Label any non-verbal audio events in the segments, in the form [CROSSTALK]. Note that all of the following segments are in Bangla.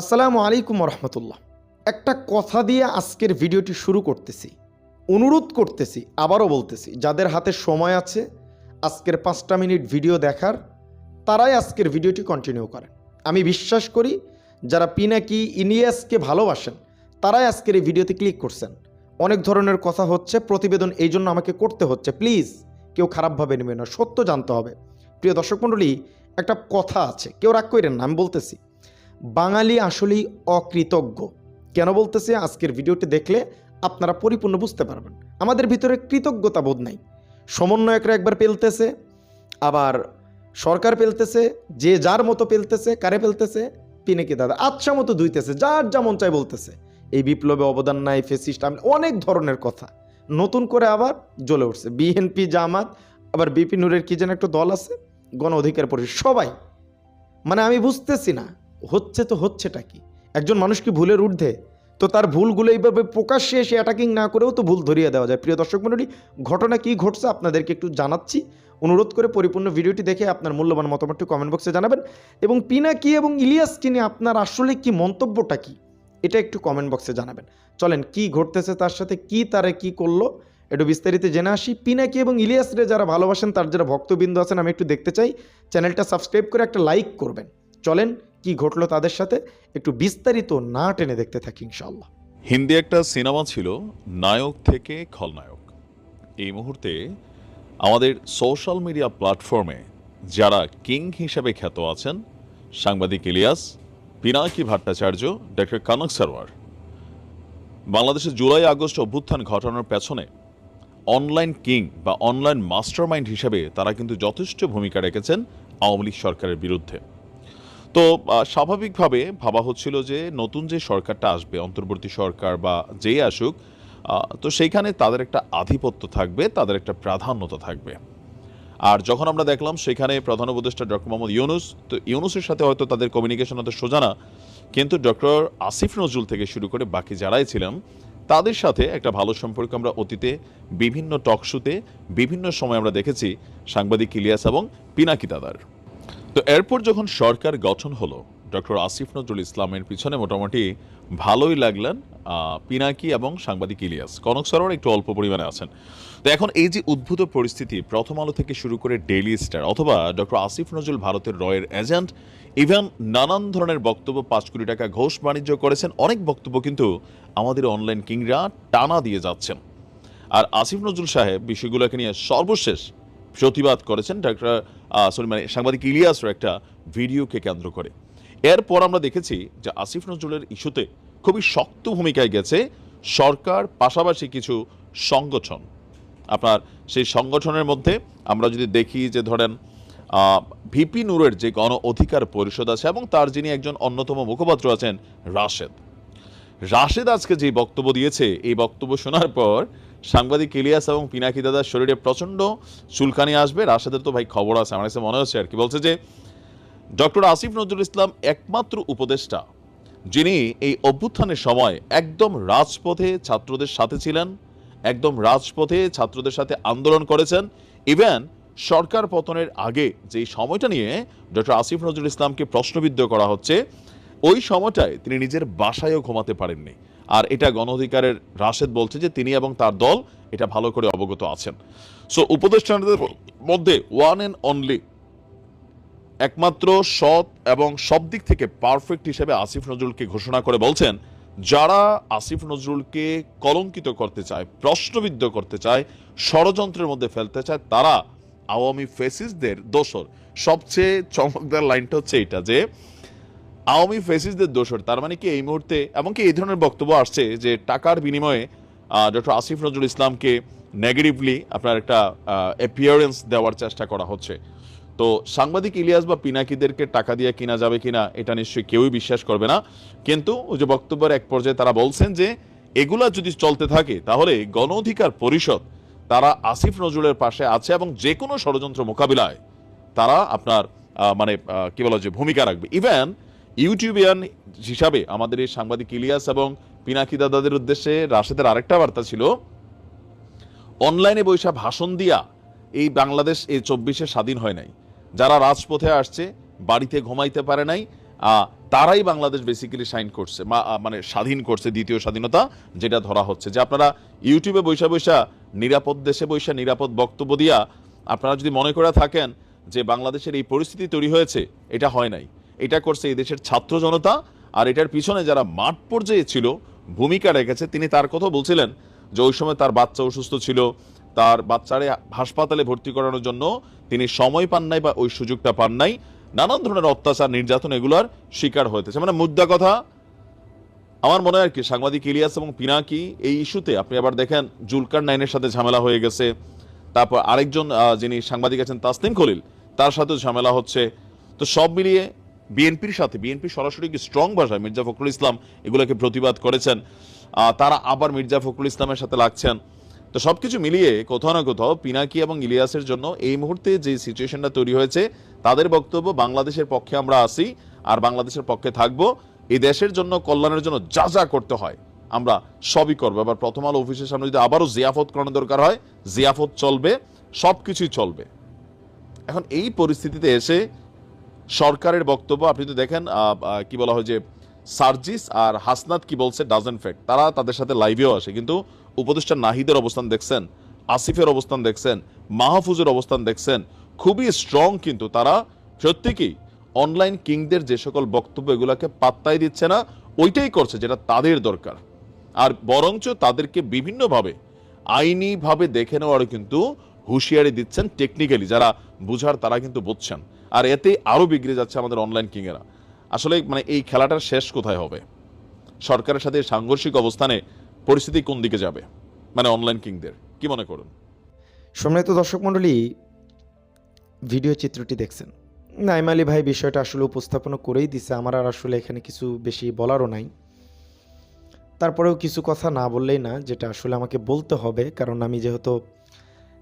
আসসালামু আলাইকুম রহমতুল্লাহ একটা কথা দিয়ে আজকের ভিডিওটি শুরু করতেছি, অনুরোধ করতেছি, আবারও বলতেছি, যাদের হাতে সময় আছে, আজকের পাঁচটা মিনিট ভিডিও দেখার, তারাই আজকের ভিডিওটি কন্টিনিউ করেন। আমি বিশ্বাস করি, যারা পিনাকি ইনিয়াসকে ভালোবাসেন, তারাই আজকের এই ভিডিওতে ক্লিক করছেন। অনেক ধরনের কথা হচ্ছে, প্রতিবেদন এই জন্য আমাকে করতে হচ্ছে। প্লিজ, কেউ খারাপভাবে নেবে না, সত্য জানতে হবে। প্রিয় দর্শক মণ্ডলী, একটা কথা আছে, কেউ রাগ করেন না, আমি বলতেছি। বাঙালি আসলেই অকৃতজ্ঞ। কেন বলতেছে, আজকের ভিডিওটি দেখলে আপনারা পরিপূর্ণ বুঝতে পারবেন। আমাদের ভিতরে কৃতজ্ঞতা বোধ নাই। সমন্বয়করা একবার পেলতেছে, আবার সরকার পেলতেছে, যে যার মতো পেলতেছে, কারে পেলতেছে? পিনেকি দাদা আচ্ছা মতো ধুইতেছে, যার যেমন চাই বলতেছে। এই বিপ্লবে অবদান নাই, ফেসিস্ট, আমি অনেক ধরনের কথা। নতুন করে আবার জ্বলে উঠছে। বিএনপি, জামাত, আবার বিপি নুরের কি যেন একটা দল আছে? গণ অধিকার পরিষদ, সবাই। মানে আমি বুঝতেছি না। হচ্ছে তো হচ্ছেটা কি? একজন মানুষ কি ভুলের ঊর্ধ্বে? তো তার ভুলগুলো এইভাবে প্রকাশ্যে এসে অ্যাটাকিং না করেও তো ভুল ধরিয়ে দেওয়া যায়। প্রিয় দর্শক মণ্ডলী, ঘটনা কি ঘটছে আপনাদেরকে একটু জানাচ্ছি। অনুরোধ করে পরিপূর্ণ ভিডিওটি দেখে আপনার মূল্যবান মতামতটি কমেন্ট বক্সে জানাবেন। এবং পিনাকি এবং ইলিয়াসকে নিয়ে আপনার আসলে কি মন্তব্যটা কি, এটা একটু কমেন্ট বক্সে জানাবেন। চলেন, কি ঘটতেছে তার সাথে, কি তারে কি করল, একটু বিস্তারিত জেনে আসি। পিনাকি এবং ইলিয়াসরে যারা ভালোবাসেন, তার যারা ভক্তবৃন্দ আছেন, আমি একটু দেখতে চাই। চ্যানেলটা সাবস্ক্রাইব করে একটা লাইক করবেন। চলেন, কি ঘটলো তাদের সাথে? একটু বিস্তারিত না টেনে দেখতে থাকি ইনশাল্লাহ হিন্দি একটা সিনেমা ছিল, নায়ক থেকে খলনায়ক। এই মুহূর্তে আমাদের সোশ্যাল মিডিয়া প্ল্যাটফর্মে যারা কিং হিসেবে খ্যাত আছেন, সাংবাদিক ইলিয়াস, পিনাকি ভট্টাচার্য, ডক্টর কনক সরওয়ার বাংলাদেশে জুলাই, আগস্ট অভ্যুত্থান ঘটানোর পেছনে অনলাইন কিং বা অনলাইন মাস্টারমাইন্ড হিসেবে তারা কিন্তু যথেষ্ট ভূমিকা রেখেছেন আওয়ামী লীগ সরকারের বিরুদ্ধে। তো স্বাভাবিকভাবে ভাবা হচ্ছিল যে নতুন যে সরকারটা আসবে, অন্তর্বর্তী সরকার বা যেই আসুক তো সেইখানে তাদের একটা আধিপত্য থাকবে, তাদের একটা প্রাধান্যতা থাকবে। আর যখন আমরা দেখলাম সেখানে প্রধান উপদেষ্টা ডক্টর মোহাম্মদ ইউনুস, তো ইউনুসের সাথে হয়তো তাদের কমিউনিকেশন হয়তো সোজা না, কিন্তু ডক্টর আসিফ নজরুল থেকে শুরু করে বাকি যারাই ছিলাম, তাদের সাথে একটা ভালো সম্পর্ক আমরা অতীতে বিভিন্ন টকশোতে বিভিন্ন সময় আমরা দেখেছি, সাংবাদিক ইলিয়াস এবং পিনাকি দাদার। তো এরপর যখন সরকার গঠন হলো, ডক্টর আসিফ নজরুল ইসলামের পিছনে মোটামুটি ভালোই লাগলেন পিনাকি এবং সাংবাদিক ইলিয়াস। কনক সরোয়ার একটু অল্প পরিমাণে আছেন। তো এখন এই যে উদ্ভূত পরিস্থিতি, প্রথম আলো থেকে শুরু করে ডেইলি স্টার অথবা ডক্টর আসিফ নজরুল ভারতের রয়ের এজেন্ট ইভেন নানান ধরনের বক্তব্য পাঁচ কোটি টাকা ঘোষ বাণিজ্য করেছেন। অনেক বক্তব্য কিন্তু আমাদের অনলাইন কিংরা টানা দিয়ে যাচ্ছেন। আর আসিফ নজরুল সাহেব বিষয়গুলোকে নিয়ে সর্বশেষ প্রতিবাদ করেছেন ডাক্তার সরি মানে সাংবাদিক ইলিয়াসের একটা ভিডিওকে কেন্দ্র করে। এরপর আমরা দেখেছি যে আসিফ নজরুলের ইস্যুতে খুবই শক্ত ভূমিকায় গেছে সরকার, পাশাপাশি কিছু সংগঠন। আপনার সেই সংগঠনের মধ্যে আমরা যদি দেখি যে ধরেন ভিপি নূরের যে গণ অধিকার পরিষদ আছে এবং তার যিনি একজন অন্যতম মুখপাত্র আছেন রাশেদ। রাশেদ আজকে যে বক্তব্য দিয়েছে, এই বক্তব্য শোনার পর সাংবাদিক ইলিয়াস এবং পিনাকি দাদার শরীরে প্রচণ্ড চুলকানি আসবে। রাশেদের তো ভাই খবর আছে, আমার কাছে মনে হচ্ছে আর কি। বলছে যে, ডক্টর আসিফ নজরুল ইসলাম একমাত্র উপদেষ্টা, যিনি এই অভ্যুত্থানের সময় একদম রাজপথে ছাত্রদের সাথে ছিলেন, একদম রাজপথে ছাত্রদের সাথে আন্দোলন করেছেন। ইভেন সরকার পতনের আগে যেই সময়টা নিয়ে ডক্টর আসিফ নজরুল ইসলামকে প্রশ্নবিদ্ধ করা হচ্ছে, ওই সময়টায় তিনি নিজের বাসায়ও ঘুমাতে পারেননি। আর এটা গণ অধিকারের রাশেদ বলছে যে তিনি এবং তার দল এটা ভালো করে অবগত আছেন। সো উপদেষ্টাদের মধ্যে ওয়ান অ্যান্ড অনলি একমাত্র সৎ এবং সব দিক থেকে পারফেক্ট হিসেবে আসিফ নজরুলকে ঘোষণা করে বলছেন, যারা আসিফ নজরুলকে কলঙ্কিত করতে চায়, প্রশ্নবিদ্ধ করতে চায়, ষড়যন্ত্রের মধ্যে ফেলতে চায়, তারা আওয়ামী ফেসিসদের দোসর সবচেয়ে চমকদার লাইনটা হচ্ছে এটা যে আওয়ামী ফেসিসদের দোষর তার মানে কি এই মুহূর্তে এমনকি এই ধরনের বক্তব্য আসছে যে টাকার বিনিময়ে ডক্টর আসিফ নজরুল ইসলামকে নেগেটিভলি আপনার একটা অ্যাপিয়ারেন্স দেওয়ার চেষ্টা করা হচ্ছে। তো সাংবাদিক ইলিয়াস বা পিনাকিদেরকে টাকা দিয়ে কিনা যাবে কিনা, এটা নিশ্চয়ই কেউই বিশ্বাস করবে না। কিন্তু ওই যে বক্তব্যের এক পর্যায়ে তারা বলছেন যে, এগুলা যদি চলতে থাকে, তাহলে গণ অধিকার পরিষদ, তারা আসিফ নজরুলের পাশে আছে এবং যে কোনো ষড়যন্ত্র মোকাবিলায় তারা আপনার মানে কি বলা যে ভূমিকা রাখবে। ইভেন ইউটিউবিয়ান হিসাবে আমাদের এই সাংবাদিক ইলিয়াস এবং পিনাকি দাদাদের উদ্দেশ্যে রাশেদের আরেকটা বার্তা ছিল, অনলাইনে বৈশা ভাষণ দিয়া এই বাংলাদেশ এই চব্বিশে স্বাধীন হয় নাই। যারা রাজপথে আসছে, বাড়িতে ঘুমাইতে পারে নাই তারাই বাংলাদেশ বেসিক্যালি সাইন করছে মানে স্বাধীন করছে, দ্বিতীয় স্বাধীনতা যেটা ধরা হচ্ছে। যে আপনারা ইউটিউবে বৈশা বৈশা নিরাপদ দেশে বৈশা নিরাপদ বক্তব্য দিয়া আপনারা যদি মনে করে থাকেন যে বাংলাদেশের এই পরিস্থিতি তৈরি হয়েছে, এটা হয় নাই। এটা করছে এই দেশের ছাত্র জনতা, আর এটার পিছনে যারা মাঠ পর্যায়ে ছিল, ভূমিকা রেখেছে, তিনি তার কথা বলছিলেন যে ওই সময় তার বাচ্চা অসুস্থ ছিল, তার বাচ্চারে হাসপাতালে ভর্তি করানোর জন্য তিনি সময় পান নাই বা ওই সুযোগটা পান নাই। নানান ধরনের অত্যাচার, নির্যাতন এগুলোর শিকার হইতেছে মানে মুদ্রা কথা, আমার মনে হয় কি, সাংবাদিক ইলিয়াস এবং পিনাকি এই ইস্যুতে আপনি আবার দেখেন, জুলকার নাইনের সাথে ঝামেলা হয়ে গেছে। তারপর আরেকজন যিনি সাংবাদিক আছেন, তাসনিম খলিল, তার সাথেও ঝামেলা হচ্ছে। তো সব মিলিয়ে বিএনপির সাথে বিএনপি সরাসরি কি স্ট্রং ভাষায় মির্জা ফখরুল ইসলাম এগুলোকে প্রতিবাদ করেছেন? তারা আবার মির্জা ফখরুল ইসলামের সাথে লাগছেন। তো সবকিছু মিলিয়ে কোথাও না কোথাও পিনাকি এবং ইলিয়াসের জন্য এই মুহূর্তে যে সিচুয়েশনটা তৈরি হয়েছে, তাদের বক্তব্য বাংলাদেশের পক্ষে আমরা আসি আর বাংলাদেশের পক্ষে থাকব। এই দেশের জন্য, কল্যাণের জন্য যা যা করতে হয়, আমরা সবই করব। এবার প্রথম আলো অফিসের সামনে যদি আবারও জিয়াফত করানো দরকার হয়, জিয়াফত চলবে, সবকিছুই চলবে। এখন এই পরিস্থিতিতে এসে সরকারের বক্তব্য, আপনি তো দেখেন কি বলা হয় যে সার্জিস আর হাসনাত কি বলছে ডাজেন্ট ফ্যাক্ট তারা তাদের সাথে লাইভেও আসে, কিন্তু উপদেষ্টা নাহিদের অবস্থান দেখছেন, আসিফের অবস্থান দেখছেন, মাহফুজের অবস্থান দেখছেন, খুবই স্ট্রং কিন্তু তারা। প্রত্যেকেই অনলাইন কিংদের যে সকল বক্তব্য এগুলোকে পাত্তাই দিচ্ছে না, ওইটাই করছে যেটা তাদের দরকার। আর বরঞ্চ তাদেরকে বিভিন্নভাবে, আইনিভাবে দেখে নেওয়ারও কিন্তু হুঁশিয়ারি দিচ্ছেন টেকনিক্যালি যারা বুঝার তারা কিন্তু বুঝছেন। আর এতে আরও বিগড়ে যাচ্ছে আমাদের অনলাইন কিংয়েরা আসলে মানে এই খেলাটার শেষ কোথায় হবে? সরকারের সাথে সাংঘর্ষিক অবস্থানে পরিস্থিতি কোন দিকে যাবে? মানে অনলাইন কিংদের কি মনে করুন? সম্মানিত দর্শক মণ্ডলী ভিডিও চিত্রটি দেখছেন। নাইম আলী ভাই বিষয়টা আসলে উপস্থাপন করেই দিছে। আমার আর আসলে এখানে কিছু বেশি বলারও নাই। তারপরেও কিছু কথা না বললেই না, যেটা আসলে আমাকে বলতে হবে। কারণ আমি যেহেতু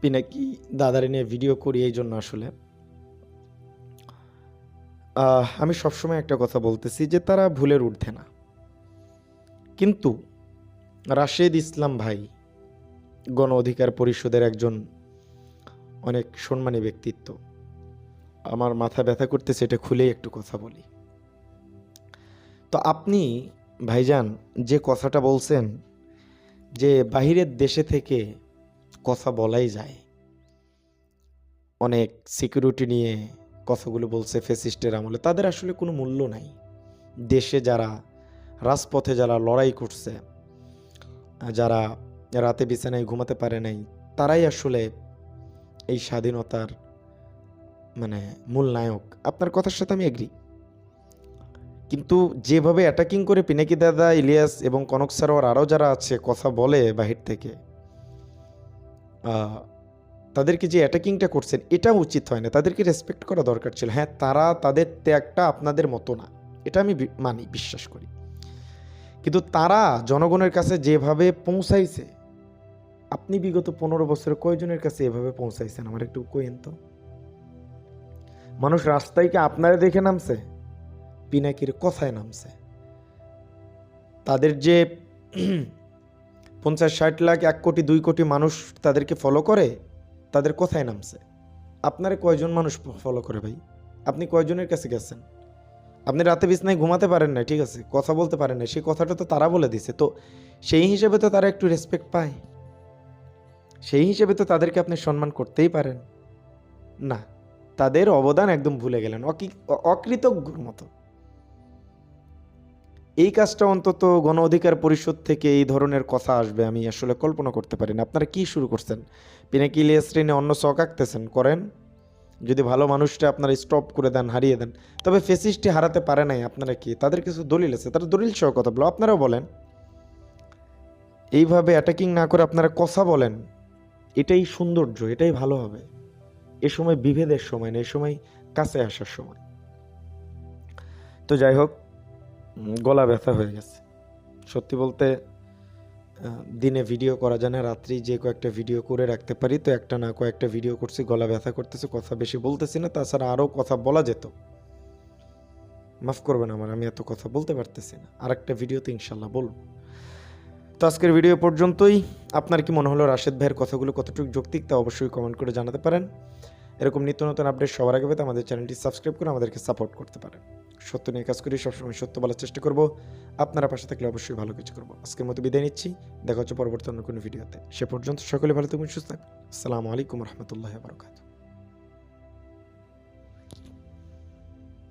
পিনাকি দাদারে নিয়ে ভিডিও করি, এই জন্য আসলে। আমি সবসময় একটা কথা বলতেছি যে তারা ভুলের ঊর্ধ্বে না। কিন্তু রাশেদ ইসলাম ভাই গণ অধিকার পরিষদের একজন অনেক সম্মানী ব্যক্তিত্ব। আমার মাথা ব্যথা করতেছে, এটা খুলেই একটু কথা বলি। তো আপনি ভাইজান যে কথাটা বলছেন, যে বাহিরের দেশে থেকে কথা বলাই যায়, অনেক সিকিউরিটি নিয়ে কথাগুলো বলছে ফেসিস্টের আমলে, তাদের আসলে কোনো মূল্য নাই। দেশে যারা, রাজপথে যারা লড়াই করছে, যারা রাতে বিছানায় ঘুমাতে পারে নাই, তারাই আসলে এই স্বাধীনতার মানে মূল নায়ক। আপনার কথার সাথে আমি এগ্রি কিন্তু যেভাবে অ্যাটাকিং করে পিনাকি দাদা, ইলিয়াস এবং কনক সারোয়ার আরও যারা আছে, কথা বলে বাহির থেকে তাদেরকে যে অ্যাটাকিংটা করছেন এটা উচিত হয় না। তাদেরকে রেসপেক্ট করা দরকার ছিল। হ্যাঁ তারা তাদের ত্যাগটা আপনাদের মতো না। এটা আমি মানি, বিশ্বাস করি। কিন্তু তারা জনগণের কাছে যেভাবে পৌঁছাইছে, আপনি বিগত পনেরো বছরে কয়জনের কাছে এভাবে পৌঁছাইছেন? আমার একটু কইেন তো। মানুষ রাস্তায় কি আপনারা দেখে নামছে? পিনাকির কথায় নামছে। তাদের যে [CLEARS THROAT] পঞ্চাশ ষাট লাখ, এক কোটি, দুই কোটি মানুষ তাদেরকে ফলো করে তাদের কোথায় নামছে? আপনারা কয়জন মানুষ ফলো করে ভাই? আপনি কয়জনের কাছে গেছেন? আপনি রাতে বিছনায় ঘুমাতে পারেন না ঠিক আছে? কথা বলতে পারেন না সেই কথাটা তো তারা বলে দিছে। তো সেই হিসেবে তো তারা একটু রেসপেক্ট পায়। সেই হিসেবে তো তাদেরকে আপনি সম্মান করতেই পারেন। না, তাদের অবদান একদম ভুলে গেলেন। অকি- অকৃতজ্ঞর মতো। এই কাজটা অন্তত গণ অধিকার পরিষদ থেকে এই ধরনের কথা আসবে, আমি আসলে কল্পনা করতে পারি না। আপনারা কি শুরু করছেন? পিনাকি ইলিয়াস ট্রেনে অন্য শখ আঁকতেছেন? করেন। যদি ভালো মানুষটা আপনারা স্টপ করে দেন, হারিয়ে দেন। তবে ফেসিসটি হারাতে পারে নাই, আপনারা কি? তাদের কিছু দলিল আছে তারা দলিল সহ কথা বলো, আপনারাও বলেন। এইভাবে অ্যাটাকিং না করে আপনারা কথা বলেন, এটাই সৌন্দর্য, এটাই ভালো হবে। এ সময় বিভেদের সময় না, এ সময় কাছে আসার সময়। তো যাই হোক, গলা ব্যথা হয়ে গেছে। সত্যি বলতে দিনে ভিডিও করা যায় না, রাত্রি যে কয়েকটা ভিডিও করে রাখতে পারি, তো একটা না কয়েকটা ভিডিও করছি, গলা ব্যথা করতেছে, কথা বেশি বলতেছি না, তাছাড়া আরও কথা বলা যেত। মাফ করবেন আমার, আমি এত কথা বলতে পারতেছি না। আর একটা ভিডিওতে ইনশাল্লাহ বলব। তো আজকের ভিডিও পর্যন্তই। আপনার কি মনে হলো রাশেদ ভাইয়ের কথাগুলো কতটুকু যৌক্তিক তা অবশ্যই কমেন্ট করে জানাতে পারেন। এরকম নিত্য নতুন আপডেট সবার আগে পেতে আমাদের চ্যানেলটি সাবস্ক্রাইব করে আমাদেরকে সাপোর্ট করতে পারেন। সত্য নিয়ে কাজ করি, সবসময় সত্য বলার চেষ্টা করব। আপনারা পাশে থাকলে অবশ্যই ভালো কিছু করব। আজকের মতো বিদায় নিচ্ছি। দেখা হচ্ছে পরবর্তী অন্য কোনো ভিডিওতে সে পর্যন্ত সকলে ভালো থাকুন, সুস্থ থাকুন। আসসালামু আলাইকুম রহমতুল্লাহ বারকাত